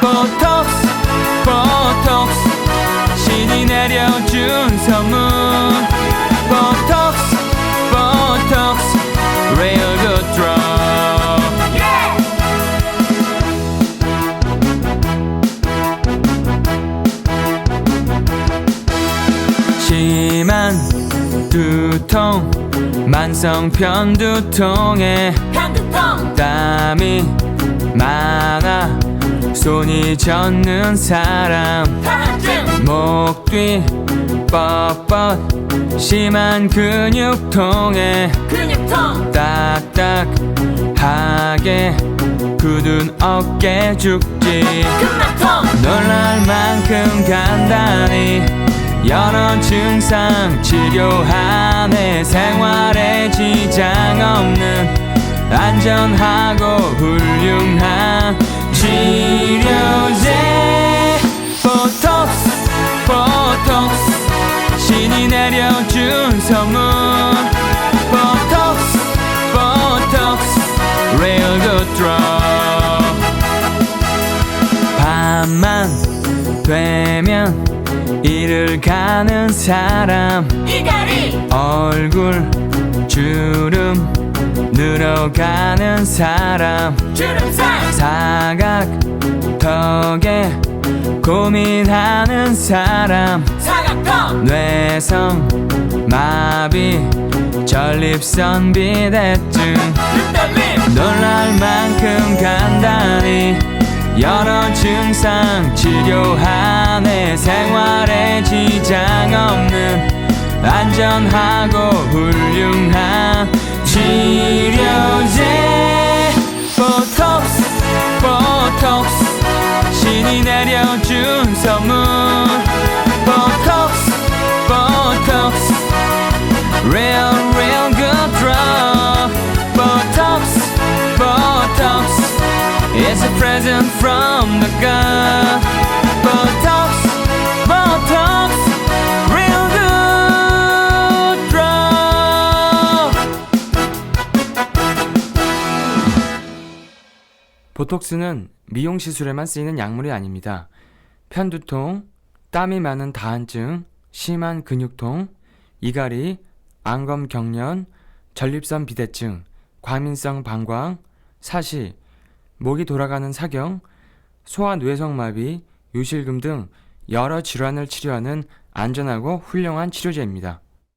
보톡스 보톡스 신이 내려준 선물. 보톡스 보톡스 real good drop 심한 두통 만성 편 두통에 편두통. 땀이 많아 손이 젖는 사람 목 뒤 뻣뻣 심한 근육통에 근육통. 딱딱하게 굳은 어깨 죽지 놀랄 만큼 간단히 여러 증상 치료하 네 생활에 지장 없는 안전하고 훌륭한 치료제. 보톡스 보톡스. 신이 내려준 선물. 보톡스 보톡스. Real good drop 밤만 되면 일을 가는 사람. 이갈이 얼굴 주름 늘어가는 사람. 주름살! 사각턱에 고민하는 사람. 사각통 뇌성 마비 전립선 비대증. 눈떨림! 놀랄 만큼 간단히 여러 증상 치료하 네 생활에 지장 없는 안전하고 훌륭한 치료제 보톡스 보톡스 신이 내려준 선물 보톡스 보톡스 real real good drug botox botox is a present from the god botox 보톡스는 미용 시술에만 쓰이는 약물이 아닙니다. 편두통, 땀이 많은 다한증, 심한 근육통, 이갈이, 안검 경련, 전립선 비대증, 과민성 방광, 사시, 목이 돌아가는 사경, 소아 뇌성 마비, 요실금 등 여러 질환을 치료하는 안전하고 훌륭한 치료제입니다.